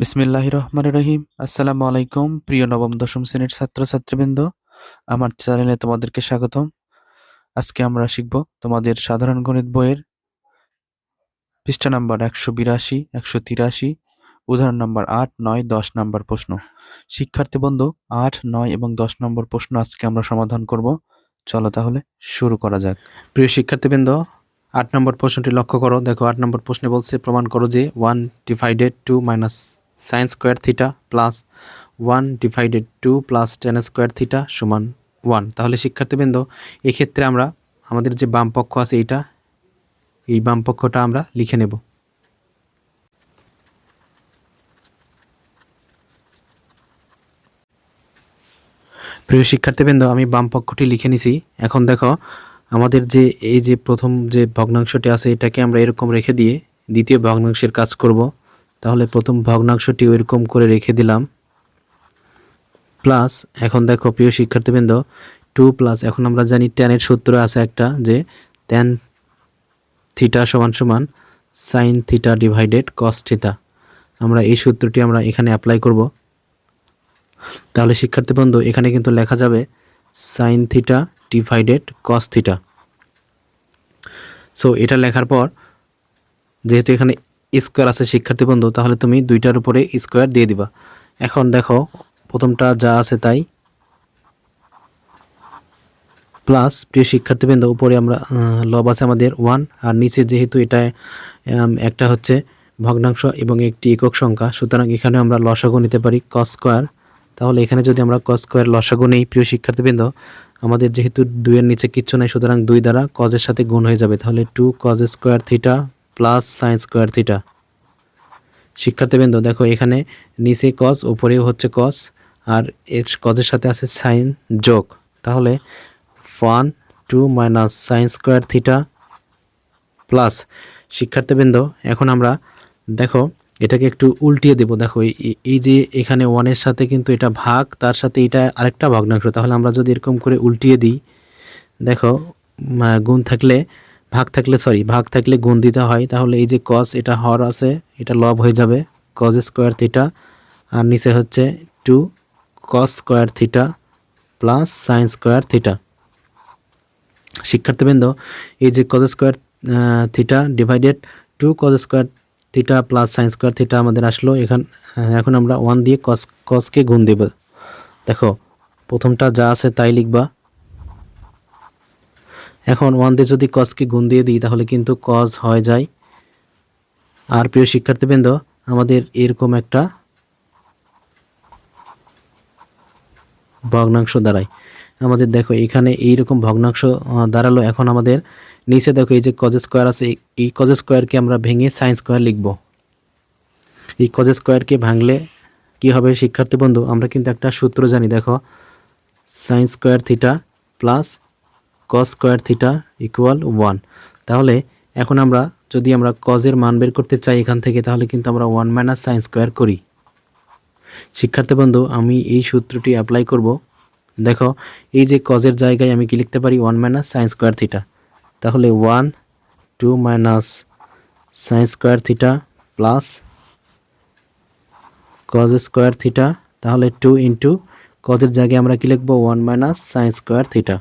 বিসমিল্লাহ রহমান রহিম আসসালামু আলাইকুম প্রিয় নবম, দশম শ্রেণির ছাত্রছাত্রীবৃন্দ। আমার চ্যানেলে তোমাদেরকে স্বাগতম। আজকে আমরা শিখব তোমাদের সাধারণ গণিত বইয়ের পৃষ্ঠা নাম্বার একশো বিরাশি, একশো তিরাশি, উদাহরণ নম্বর আট, নয়, দশ নম্বর প্রশ্ন। শিক্ষার্থী বন্ধু, আট, নয় এবং দশ নম্বর প্রশ্ন আজকে আমরা সমাধান করব। চলো তাহলে শুরু করা যাক। প্রিয় শিক্ষার্থীবৃন্দ, আট নম্বর প্রশ্নটি লক্ষ্য করো। দেখো, আট নম্বর প্রশ্নে বলছে, প্রমাণ করো যে one divided two minus sine square theta plus one divided two plus tan square theta সমান ওয়ান তাহলে শিক্ষার্থীবৃন্দ, এক্ষেত্রে আমরা আমাদের যে বাম পক্ষ আছে এইটা, এই বাম পক্ষটা আমরা লিখে নেব। প্রিয় শিক্ষার্থীবৃন্দ, আমি বাম পক্ষটি লিখে নিছি। এখন দেখো, আমাদের যে, এই যে প্রথম যে ভগ্নাংশটি আছে, এটাকে আমরা এরকম রেখে দিয়ে দ্বিতীয় ভগ্নাংশের কাজ করব। তাহলে প্রথম ভগ্নাংশটি ওইরকম করে রেখে দিলাম। প্লাস, এখন দেখো প্রিয় শিক্ষার্থীবৃন্দ, টু প্লাস, এখন আমরা জানি টেনের সূত্র আছে একটা যে টেন থিটা সমান সমান sine theta divided cos theta আমরা এই সূত্রটি আমরা এখানে অ্যাপ্লাই করব। তাহলে শিক্ষার্থী বন্ধু, এখানে কিন্তু লেখা যাবে sine theta divided cos theta so এটা লেখার পর, যেহেতু এখানে স্কোয়ার আছে শিক্ষার্থী বন্ধু, তাহলে তুমি দুইটার উপরে স্কোয়ার দিয়ে দিবা। এখন দেখো, প্রথমটা যা আছে তাই। প্লাস, প্রিয় শিক্ষার্থী শিক্ষার্থীবৃন্দ উপরে আমরা লব আছে আমাদের ওয়ান, আর নিচে যেহেতু এটা একটা হচ্ছে ভগ্নাংশ এবং একটি একক সংখ্যা, সুতরাং এখানে আমরা লসাগু নিতে পারি কস স্কোয়ার তাহলে এখানে যদি আমরা কস স্কোয়ার লসাগু নেই, প্রিয় শিক্ষার্থী শিক্ষার্থীবৃন্দ আমাদের যেহেতু দুইয়ের নিচে কিচ্ছু নেই, সুতরাং দুই দ্বারা কজের সাথে গুণ হয়ে যাবে। তাহলে two cos square theta plus sine square theta শিক্ষার্থীবৃন্দ, দেখো এখানে নিচে কস উপরেও হচ্ছে কস আর এর কজের সাথে আছে সাইন যোগ। তাহলে one two minus sine square theta plus শিক্ষার্থীবৃন্দ, এখন আমরা দেখো এটাকে একটু উল্টিয়ে দেব। দেখো এই যে এখানে ওয়ানের সাথে কিন্তু এটা ভাগ, তার সাথে এটা আরেকটা ভগ্নাংশ তাহলে আমরা যদি এরকম করে উল্টিয়ে দিই, দেখো গুণ থাকলে ভাগ থাকলে সরি ভাগ থাকলে গুণ দিতে হয়। তাহলে এই যে কস এটা হর আছে, এটা লব হয়ে যাবে। কজ স্কোয়ার থিটা আর নিচে হচ্ছে two cos square theta plus sine square theta শিক্ষার্থীবৃন্দ, এই যে cos square theta divided two cos square theta plus sine square theta আমাদের আসলো। এখান এখন আমরা ওয়ান দিয়ে কস কসকে গুণ দেব। দেখো, প্রথমটা যা আছে তাই লিখবা। এখন ওয়ান দিয়ে যদি কসকে গুণ দিয়ে দিই, তাহলে কিন্তু কজ হয়ে যায়। আর প্রিয় শিক্ষার্থীবৃন্দ, আমাদের এরকম একটা ভগ্নাংশ দাঁড়ায়। আমাদের দেখো, এখানে এইরকম ভগ্নাংশ দাঁড়াল। এখন আমাদের নিচে দেখো, এই যে কজ স্কোয়ার আছে, এই কজ স্কোয়ারকে আমরা ভেঙে সাইন স্কোয়ার লিখব। এই কজ স্কোয়ারকে ভাঙলে কি হবে শিক্ষার্থী বন্ধু আমরা কিন্তু একটা সূত্র জানি, দেখো sine square theta plus cos square theta equal one তাহলে এখন আমরা যদি আমরা কজের মান বের করতে চাই এখান থেকে, তাহলে কিন্তু আমরা ওয়ান মাইনাস সাইন স্কোয়ার করি। শিক্ষার্থী বন্ধু, আমি এই সূত্রটি অ্যাপ্লাই করব। দেখো, এই যে কজের জায়গায় আমি কি লিখতে পারি? One minus sine square theta তাহলে one two minus sine square theta plus cos square theta তাহলে টু ইন্টু কজের জায়গায় আমরা কি লিখব? One minus sine square theta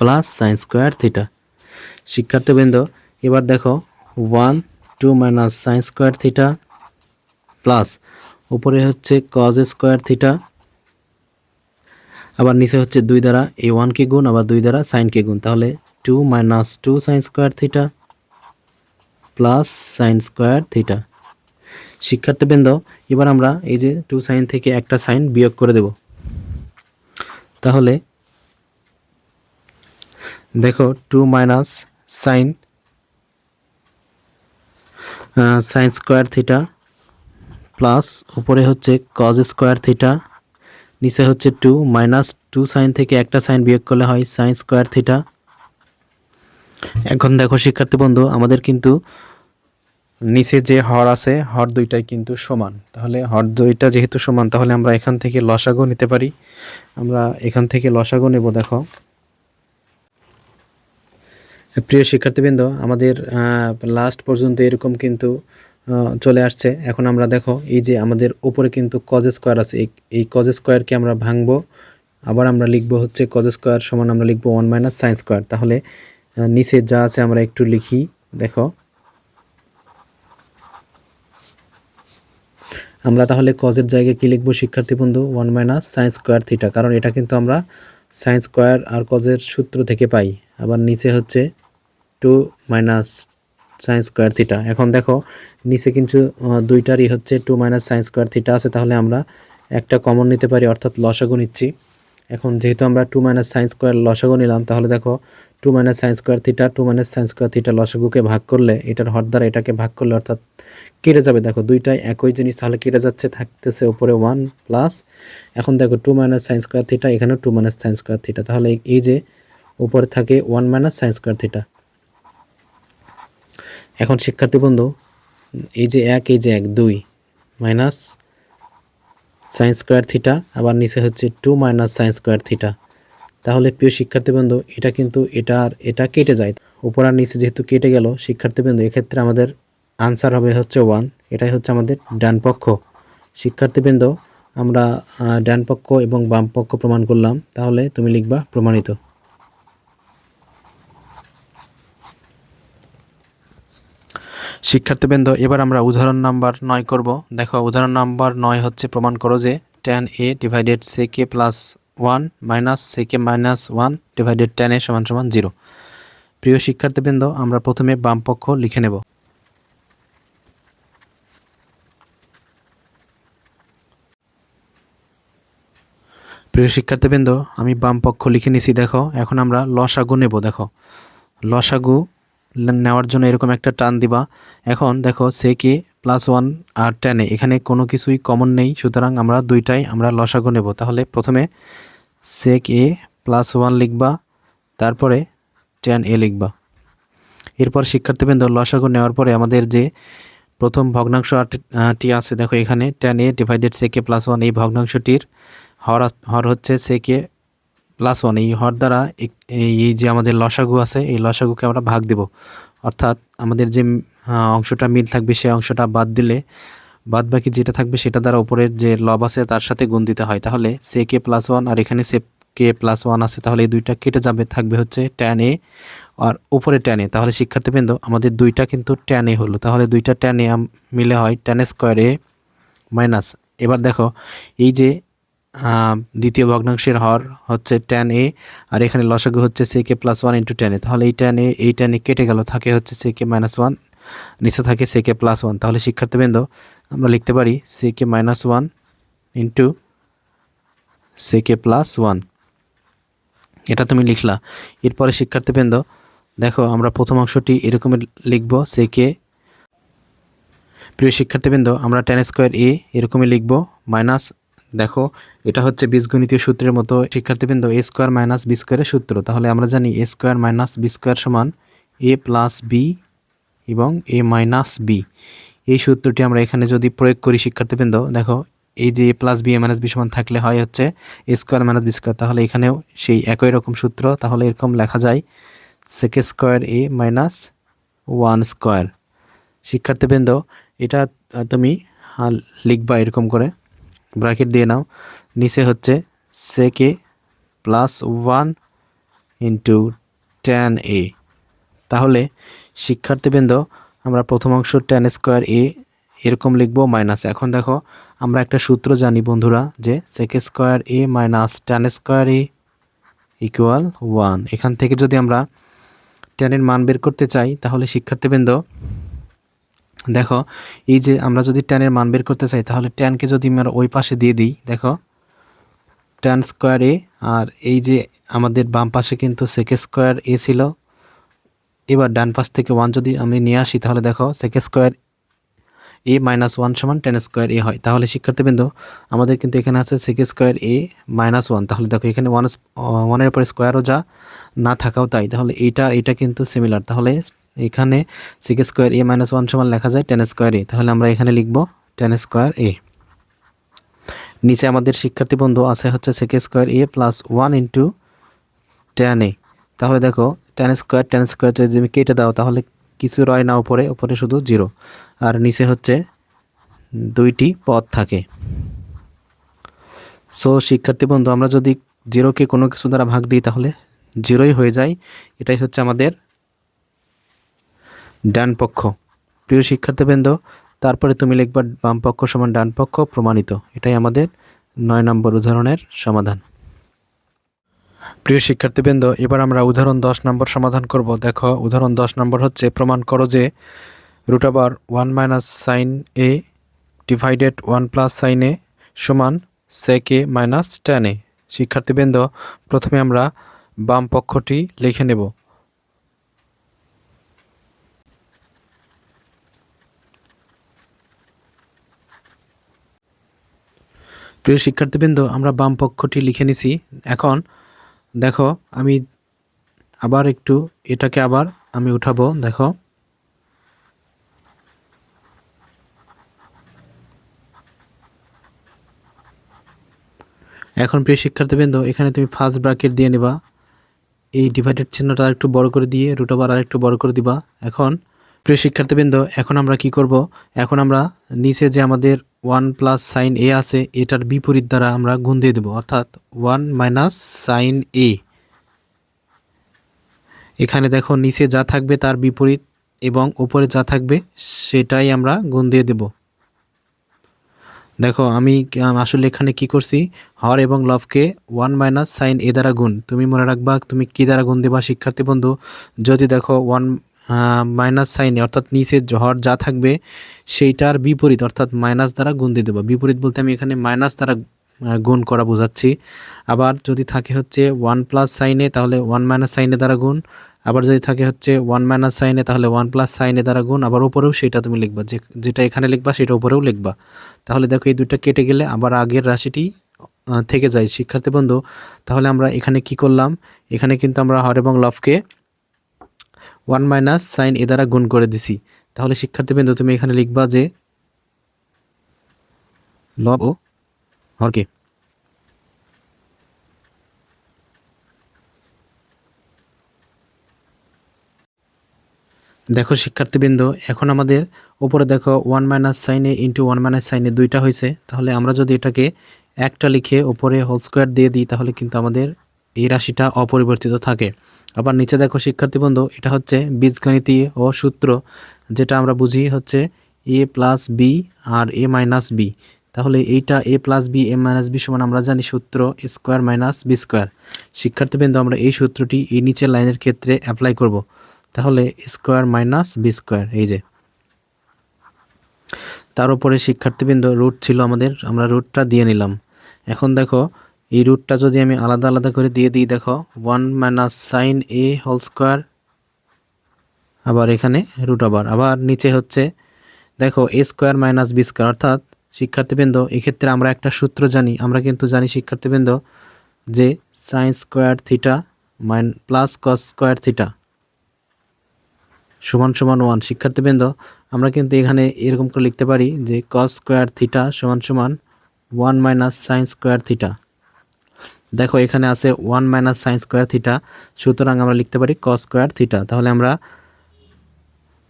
plus sine square theta. শিক্ষার্থীবৃন্দ, এবার দেখো, one, two minus sine square theta plus, উপরে হচ্ছে কজ স্কোয়ার থিটা, আবার নিচে হচ্ছে দুই দ্বারা এ ওয়ানকে গুণ, আবার দুই দ্বারা সাইনকে গুণ। তাহলে two minus two sine square theta plus sine square theta শিক্ষার্থীবৃন্দ, এবার আমরা এই যে টু সাইন থেকে একটা সাইন বিয়োগ করে দেব। তাহলে দেখো two minus sine sine square theta plus উপরে হচ্ছে কজ স্কোয়ার থিটা নিচে হচ্ছে টু মাইনাস টু সাইন থেকে একটা সাইন বিয়োগ করলে হয় সাইন স্কোয়ার থিটা এখন দেখো, শিক্ষার্থী বন্ধু, আমাদের কিন্তু নিচে যে হর আছে, হর দুইটাই কিন্তু সমান। তাহলে হর দুইটা যেহেতু সমান, তাহলে আমরা এখান থেকে লসাগু নিতে পারি। আমরা এখান থেকে লসাগু নেব, দেখো। প্রিয় শিক্ষার্থীবৃন্দ, আমাদের লাস্ট পর্যন্ত এরকম কিন্তু চলে আসছে। এখন আমরা দেখো, এই যে আমাদের উপরে কিন্তু কজ স্কোয়ার আছে। এই- কজ স্কোয়ারকে আমরা ভাঙবো, আবার আমরা লিখব হচ্ছে কজ স্কোয়ার সমান আমরা লিখব ওয়ান মাইনাস সাইন স্কোয়ার তাহলে নিচে যা আছে আমরা একটু লিখি, দেখো। আমরা তাহলে কজের জায়গায় কি লিখব শিক্ষার্থী বন্ধু one minus sine square theta কারণ এটা কিন্তু আমরা সাইন স্কোয়ার আর কজের সূত্র থেকে পাই। আবার নিচে হচ্ছে two minus sine square theta. এখন দেখো, নিচে কিন্তু দুইটারই হচ্ছে two minus sine square theta আছে, তাহলে আমরা একটা কমন নিতে পারি, অর্থাৎ লসাগু নিচ্ছি। এখন যেহেতু আমরা টু মাইনাস সাইন স্কোয়ার লসাগু নিলাম, তাহলে দেখো, two minus sine square theta, two minus sine square theta লসাগুকে ভাগ করলে, এটার হর দ্বারা এটাকে ভাগ করলে, অর্থাৎ কেটে যাবে। দেখো, দুইটাই একই জিনিস, তাহলে কেটে যাচ্ছে, থাকতেছে উপরে ওয়ান প্লাস। এখন দেখো, two minus sine square theta, এখানেও two minus sine square theta. তাহলে এই যে উপরে থাকে one minus sine square theta. এখন শিক্ষার্থী বন্ধু, এই যে এক, এই যে এক, দুই মাইনাস সাইন স্কোয়ার থিটা আবার নিচে হচ্ছে two minus sine square theta তাহলে প্রিয় শিক্ষার্থীবৃন্দ এটা কিন্তু এটা আর এটা কেটে যায়। উপর আর নিচে যেহেতু কেটে গেল শিক্ষার্থীবৃন্দ এক্ষেত্রে আমাদের আনসার হবে হচ্ছে ওয়ান এটাই হচ্ছে আমাদের ডান পক্ষ। শিক্ষার্থীবৃন্দ আমরা ডান পক্ষ এবং বাম পক্ষ প্রমাণ করলাম। তাহলে তুমি লিখবা প্রমাণিত। শিক্ষার্থীবৃন্দ, এবার আমরা উদাহরণ নাম্বার নয় করব। দেখো, উদাহরণ নাম্বার নয় হচ্ছে প্রমাণ করো যে tan A divided sec plus one minus sec minus one divided tan A সমান সমান জিরো প্রিয় শিক্ষার্থীবৃন্দ, আমরা প্রথমে বাম পক্ষ লিখে নেব। প্রিয় শিক্ষার্থীবৃন্দ, আমি বাম পক্ষ লিখে নিছি, দেখো। এখন আমরা লসাগু নেব, দেখো। লসাগু নেওয়ার জন্য এরকম একটা টান দিবা। এখন দেখো, সে কে প্লাস ওয়ান আর টেনে এখানে কোনো কিছুই কমন নেই। সুতরাং আমরা দুইটাই আমরা লসাগু নেব। তাহলে প্রথমে সেক এ প্লাস ওয়ান লিখবা, তারপরে টেন এ লিখবা। এরপর শিক্ষার্থীবৃন্দ, লসাগু নেওয়ার পরে আমাদের যে প্রথম ভগ্নাংশ টি আছে, দেখো এখানে tan A divided sec plus one এই ভগ্নাংশটির হর হর হচ্ছে সেকে প্লাস ওয়ান এই হর দ্বারা এই যে আমাদের লসাগু আছে, এই লসাগুকে আমরা ভাগ দেব। অর্থাৎ আমাদের যে অংশটা মিল থাকবে, সেই অংশটা বাদ দিলে বাদ বাকি যেটা থাকবে সেটা দ্বারা উপরের যে লব আছে, তার সাথে গুণ দিতে হয়। তাহলে সে কে প্লাস ওয়ান আর এখানে সে কে প্লাস ওয়ান আছে, তাহলে এই দুইটা কেটে যাবে, থাকবে হচ্ছে ট্যান এ আর উপরে ট্যান এ তাহলে শিক্ষার্থীবৃন্দ, আমাদের দুইটা কিন্তু ট্যান এ হলো। তাহলে দুইটা ট্যান এ মিলে হয় ট্যান স্কোয়ার এ মাইনাস এবার দেখো, এই যে দ্বিতীয় ভগ্নাংশের হর হচ্ছে ট্যান এ আর এখানে লসাগু হচ্ছে sec plus one into tan A তাহলে এই ট্যান এ এই ট্যান এ কেটে গেল, থাকে হচ্ছে সে কে মাইনাস ওয়ান নিচে থাকে সে কে প্লাস ওয়ান তাহলে শিক্ষার্থীবৃন্দ, আমরা লিখতে পারি sec minus one into sec plus one এটা তুমি লিখলা। এরপরে শিক্ষার্থীবৃন্দ, দেখো আমরা প্রথম অংশটি এরকম লিখব সে কে প্রিয় শিক্ষার্থীবৃন্দ, আমরা টেন স্কোয়ার এ এরকমই লিখব মাইনাস দেখো এটা হচ্ছে বীজগণিতীয় সূত্রের মতো শিক্ষার্থীবৃন্দ এ স্কোয়ার মাইনাস বি স্কোয়ারের সূত্র। তাহলে আমরা জানি A square minus B square সমান এ প্লাস বি এবং এ মাইনাস বি এই সূত্রটি আমরা এখানে যদি প্রয়োগ করি শিক্ষার্থীবৃন্দ দেখো এই যে A plus B A minus B সমান থাকলে হয় হচ্ছে A square minus B square তাহলে এখানেও সেই একই রকম সূত্র তাহলে এরকম লেখা যায় sec square A minus one square শিক্ষার্থীবৃন্দ এটা তুমি আহ, লিখবা এরকম করে। ব্র্যাকেট দিয়ে নাও। নিচে হচ্ছে sec plus one into tan A তাহলে শিক্ষার্থীবৃন্দ, আমরা প্রথম অংশ টেন স্কোয়ার এ এরকম লিখব মাইনাস এখন দেখো, আমরা একটা সূত্র জানি বন্ধুরা যে sec square A minus tan square A equal one এখান থেকে যদি আমরা টেনের মান বের করতে চাই, তাহলে শিক্ষার্থীবৃন্দ দেখো, এই যে আমরা যদি টেনের মান বের করতে চাই, তাহলে টেনকে যদি আমরা ওই পাশে দিয়ে দিই, দেখো টেন স্কোয়ার এ আর এই যে আমাদের বাম পাশে কিন্তু সেকে স্কোয়ার এ ছিল। এবার ডান পাশ থেকে ওয়ান যদি আমি নিয়ে আসি, তাহলে দেখো sec square A minus one সমান টেন স্কোয়ার এ হয়। তাহলে শিক্ষার্থীবৃন্দ, আমাদের কিন্তু এখানে আছে সেকে স্কোয়ার এ মাইনাস ওয়ান তাহলে দেখো, এখানে ওয়ান ওয়ানের উপরে স্কোয়ারও যা, না থাকাও তাই। তাহলে এইটা এটা কিন্তু সিমিলার তাহলে এখানে সেকে স্কোয়ার এ মাইনাস ওয়ান সমান লেখা যায় টেন স্কোয়ার এ তাহলে আমরা এখানে লিখব টেন স্কোয়ার এ নিচে আমাদের শিক্ষার্থী বন্ধু আছে হচ্ছে sec square A plus one into tan A তাহলে দেখো টেন স্কোয়ার টেন স্কোয়ার যদি তুমি কেটে দাও তাহলে কিছু রয় না উপরে উপরে শুধু জিরো আর নিচে হচ্ছে দুইটি পদ থাকে। সো শিক্ষার্থী বন্ধু, আমরা যদি জিরোকে কোনো কিছু দ্বারা ভাগ দিই তাহলে জিরোই হয়ে যায়। এটাই হচ্ছে আমাদের ডান পক্ষ। প্রিয় শিক্ষার্থীবৃন্দ, তারপরে তুমি লিখবা বাম পক্ষ সমান ডান পক্ষ প্রমাণিত। এটাই আমাদের নয় নম্বর উদাহরণের সমাধান। প্রিয় শিক্ষার্থীবৃন্দ, এবার আমরা উদাহরণ দশ নম্বর সমাধান করব। দেখো, উদাহরণ দশ নম্বর হচ্ছে, প্রমাণ করো যে রুট আবার one minus sine A divided one plus sine A সমান সেক এ মাইনাস টেন এ শিক্ষার্থীবৃন্দ, প্রথমে আমরা বাম পক্ষটি লিখে নেব। প্রিয় শিক্ষার্থীবৃন্দ, আমরা বাম পক্ষটি লিখে নিছি। এখন দেখো, আমি আবার একটু এটাকে আবার আমি উঠাবো, দেখো। এখন প্রিয় শিক্ষার্থীবৃন্দ, এখানে তুমি ফার্স্ট ব্র্যাকেট দিয়ে নেবা। এই ডিভাইডেড চিহ্নটা আরেকটু বড় করে দিয়ে রুট ওভার আরেকটু বড় করে দিবা। এখন প্রিয় শিক্ষার্থীবৃন্দ, এখন আমরা কি করব? এখন আমরা নিচে যে আমাদের ওয়ান প্লাস সাইন এ আছে, এটার বিপরীত দ্বারা আমরা গুণ দিয়ে দেবো, অর্থাৎ ওয়ান মাইনাস সাইন এ। এখানে দেখো নিচে যা থাকবে তার বিপরীত এবং উপরে যা থাকবে সেটাই আমরা গুণ দিয়ে দেব। দেখো আমি আসলে এখানে কি করছি? হর এবং লভকে ওয়ান মাইনাস সাইন এ দ্বারা গুণ। তুমি মনে রাখবা তুমি কি দ্বারা গুণ দেবা শিক্ষার্থী বন্ধু? যদি দেখো ওয়ান মাইনাস সাইনে অর্থাৎ নিচে হর যা থাকবে সেইটার বিপরীত, অর্থাৎ মাইনাস দ্বারা গুণ দিয়ে দেবো। বিপরীত বলতে আমি এখানে মাইনাস দ্বারা গুণ করা বোঝাচ্ছি। আবার যদি থাকে হচ্ছে ওয়ান প্লাস সাইনে তাহলে ওয়ান মাইনাস সাইনে দ্বারা গুণ। আবার যদি থাকে হচ্ছে ওয়ান মাইনাস সাইনে তাহলে ওয়ান প্লাস সাইনে দ্বারা গুণ। আবার উপরেও সেটা তুমি লিখবা, যে, যেটা এখানে লিখবা সেটা উপরেও লিখবা। তাহলে দেখো এই দুইটা কেটে গেলে আবার আগের রাশিটি থেকে যায়। শিক্ষার্থী বন্ধু, তাহলে আমরা এখানে কি করলাম? এখানে কিন্তু আমরা হর এবং লভকে ওয়ান মাইনাস সাইন এ দ্বারা গুণ করে দিছি। তাহলে শিক্ষার্থীবৃন্দ, তুমি এখানে লিখবা যে লব ও হরকে। দেখো শিক্ষার্থীবৃন্দ, এখন আমাদের উপরে দেখো ওয়ান মাইনাস সাইনে ইন্টু ওয়ান মাইনাস সাইনে দুইটা হয়েছে। তাহলে আমরা যদি এটাকে একটা লিখে উপরে হোল স্কোয়ার দিয়ে দিই, তাহলে কিন্তু আমাদের এই রাশিটা অপরিবর্তিত থাকে। আবার নিচে দেখো, শিক্ষার্থী বন্ধু, এটা হচ্ছে বীজগণিতী ও সূত্র, যেটা আমরা বুঝি হচ্ছে এ প্লাস বি আর এ মাইনাস বি তাহলে এইটা A plus B A minus B সমান আমরা জানি সূত্র স্কোয়ার মাইনাস বি স্কোয়ার শিক্ষার্থীবৃন্দ আমরা এই সূত্রটি এই নিচের লাইনের ক্ষেত্রে অ্যাপ্লাই করব। তাহলে স্কোয়ার মাইনাস বি স্কোয়ার এই যে। তার উপরে শিক্ষার্থীবৃন্দ রুট ছিল আমাদের, আমরা রুটটা দিয়ে নিলাম। এখন দেখো এই রুটটা যদি আমি আলাদা আলাদা করে দিয়ে দিই, দেখো one minus sine A whole square আবার এখানে রুট আবার আবার নিচে হচ্ছে, দেখো A square minus B square অর্থাৎ শিক্ষার্থীবৃন্দ, এক্ষেত্রে আমরা একটা সূত্র জানি, আমরা কিন্তু জানি শিক্ষার্থীবৃন্দ যে sine square theta mine plus cos square theta সমান সমান ওয়ান শিক্ষার্থীবৃন্দ, আমরা কিন্তু এখানে এরকম করে লিখতে পারি যে কস স্কোয়ার থিটা সমান সমান one minus sine square theta দেখো, এখানে আছে one minus sine square theta সুতরাং আমরা লিখতে পারি কস স্কোয়ার থিটা তাহলে আমরা,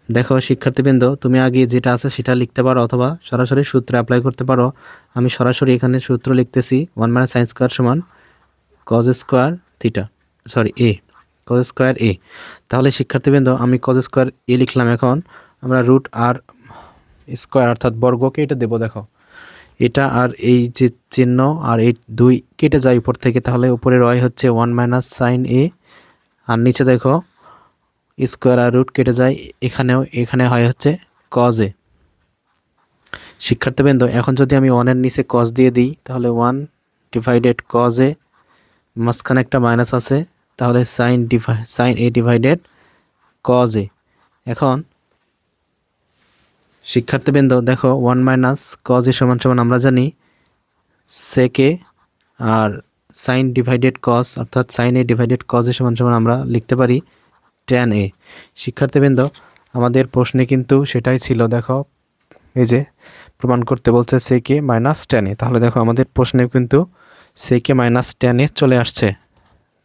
দেখো শিক্ষার্থীবৃন্দ, তুমি আগে যেটা আছে সেটা লিখতে পারো অথবা সরাসরি সূত্র অ্যাপ্লাই করতে পারো। আমি সরাসরি এখানে সূত্র লিখতেছি ওয়ান মাইনাস সাইন স্কোয়ার সমান cos square theta sorry A cos square A তাহলে শিক্ষার্থীবৃন্দ, আমি কজ স্কোয়ার এ লিখলাম এখন। আমরা রুট আর স্কোয়ার অর্থাৎ বর্গকে এটা দেবো, দেখো। এটা আর এই যে চিহ্ন আর এই দুই কেটে যায় উপর থেকে, তাহলে উপরে রয় হচ্ছে ওয়ান মাইনাস সাইন এ আর নিচে দেখো স্কোয়ার আর রুট কেটে যায়, এখানেও, এখানে হয় হচ্ছে কজ এ শিক্ষার্থীবৃন্দ, এখন যদি আমি ওয়ানের নিচে কজ দিয়ে দিই, তাহলে ওয়ান ডিভাইডেড কজ এ মাঝখানে একটা মাইনাস আছে, তাহলে sine ডিভাই sine A divided cos A এখন শিক্ষার্থীবৃন্দ, দেখো ওয়ান মাইনাস কজ এ সমান সমান আমরা জানি সেকে আর সাইন ডিভাইডেড কজ অর্থাৎ sine A divided cos A সমান সমান আমরা লিখতে পারি টেন এ শিক্ষার্থীবৃন্দ, আমাদের প্রশ্নে কিন্তু সেটাই ছিল, দেখো, এই যে প্রমাণ করতে বলছে সেকে মাইনাস টেন এ তাহলে দেখো, আমাদের প্রশ্নে কিন্তু সেকে মাইনাস টেন এ চলে আসছে।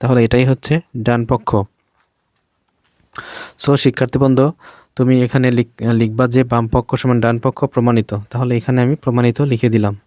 তাহলে এটাই হচ্ছে ডান পক্ষ সো শিক্ষার্থী বন্ধু তুমি এখানে লিখ- লিখবা যে বাম পক্ষ সমান ডান পক্ষ প্রমাণিত। তাহলে এখানে আমি প্রমাণিত লিখে দিলাম।